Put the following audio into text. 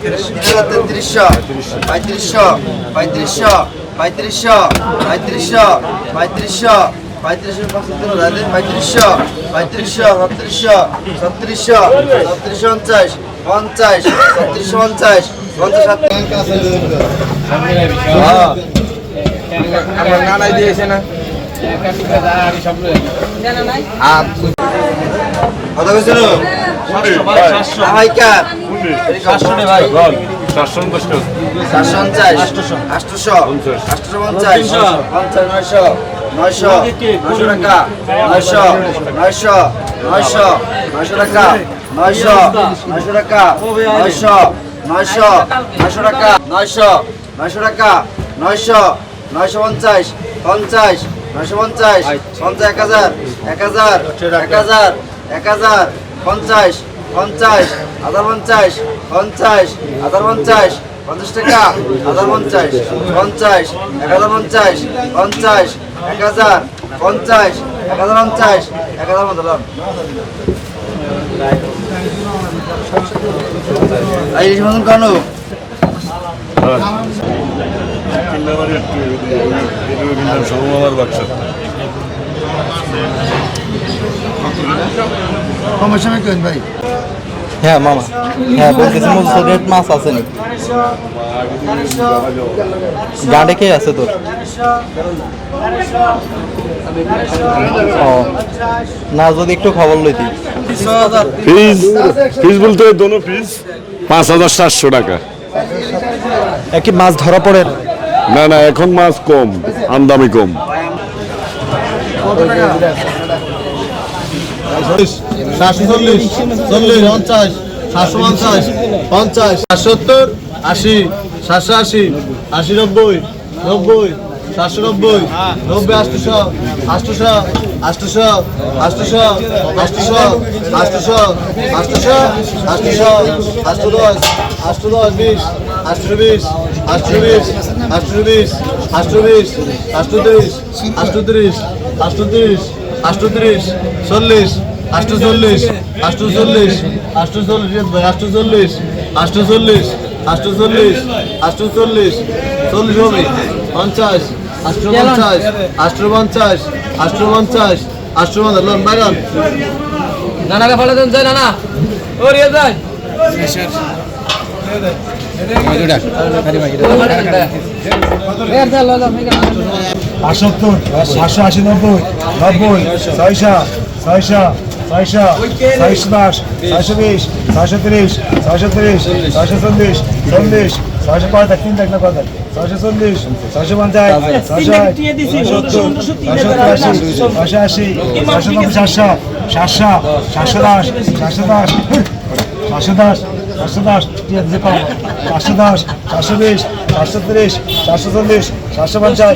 তেত্রিশশো পঁয়ত্রিশশো পঁয়ত্রিশশো পঁয়ত্রিশশো পঁয়ত্রিশশো পঁয়ত্রিশশো পঁয়ত্রিশশো পঁচাত্তর রাজের পঁয়ত্রিশশো পঁয়ত্রিশশো সত্রিশশো সত্রিশশো সত্রিশশো পঞ্চাশ পঞ্চাশ সত্রিশশো পঞ্চাশ পঞ্চাশ নানাই দিয়েছে না কত গেছিল সাতশো ভাইকার নয়শো। টাকা। নয়শো। নয়শো। নয়শো। নয়শো টাকা। নয়শো। নয়শো টাকা। নয়শো। নয়শো। নয়শো টাকা। নয়শো। নয়শো টাকা। নয়শো। নয়শো পঞ্চাশ। পঞ্চাশ। নয়শো পঞ্চাশ। পঞ্চাশ এক হাজার। এক হাজার। এক হাজার। এক হাজার। পঞ্চাশ। পঞ্চাশ হাজার পঞ্চাশ পঞ্চাশ হাজার পঞ্চাশ পঞ্চাশ টাকা হাজার পঞ্চাশ পঞ্চাশ এক হাজার পঞ্চাশ পঞ্চাশ এক হাজার পঞ্চাশ এক হাজার পঞ্চাশ এক হাজার পঞ্চাশ এই মতন কেন আমার কমের সময় কেন ভাই। হ্যাঁ মামা। হ্যাঁ বলতেছি মুসলিম মাছ আছে নাকি? গাঁডে কে আছে তোর? ও না যদি একটু খবর লইতি ফিজ ফিজ বলতে দোনো ফিজ পাঁচ হাজার সাতশো টাকা। একই মাছ ধরা পড়ে? না না এখন মাছ কম আমদামি কম। সাতশো চল্লিশ। চল্লিশ। পঞ্চাশ। সাতশো পঞ্চাশ। পঞ্চাশ। সত্তর আশি। সাতশো আশি। আশি নব্বই। নব্বই। সাতশো নব্বই। নব্বই আটশোশো আটশোশো আটশোশো আটশোশো আটশোশো আটশোশো আটশোশো আটশোশো আটশো দশ আটশো দশ, বিশ। আটশো বিশ আটশো বিশ আটশো বিশ আটশো বিশ আটশো তিরিশ আটশো তিরিশ আটশো তিরিশ আটশো তিরিশ চল্লিশ আটশো চল্লিশ আটশো চল্লিশ আটশো চল্লিশ আটশো চল্লিশ আটশো চল্লিশ আটশো চল্লিশ আটশো চল্লিশ চল্লিশ হবে পঞ্চাশ আটশো পঞ্চাশ আটশো পঞ্চাশ আটশো পঞ্চাশ আটশো পঞ্চাশ লোন বাইরান নানাকে ফলে দেন যায় নানা। ও রিয়া যায় আটাত্তর পাঁচশো আশি নব্বই নব্বই ছয়শো ছয়শো ছয়শো ছয়শো দশ ছয়শো বিশ ছয়শো তিরিশ ছয়শো তিরিশ ছয়শো চল্লিশ চল্লিশ ছয়শো পঁয়তাশ তিন না কথা ছয়শো চল্লিশ ছয়শো পঞ্চাশ ছয়শো সত্তর ছয়শো আশি ছয়শো আশি ছয়শো নব্বই সাতশো সাতশো সাতশো দশ সাতশো দশ সাতশো দশ চারশো দশ চারশো দশ চারশো বিশ চারশো তিরিশ চারশো চল্লিশ চারশো পঞ্চাশ।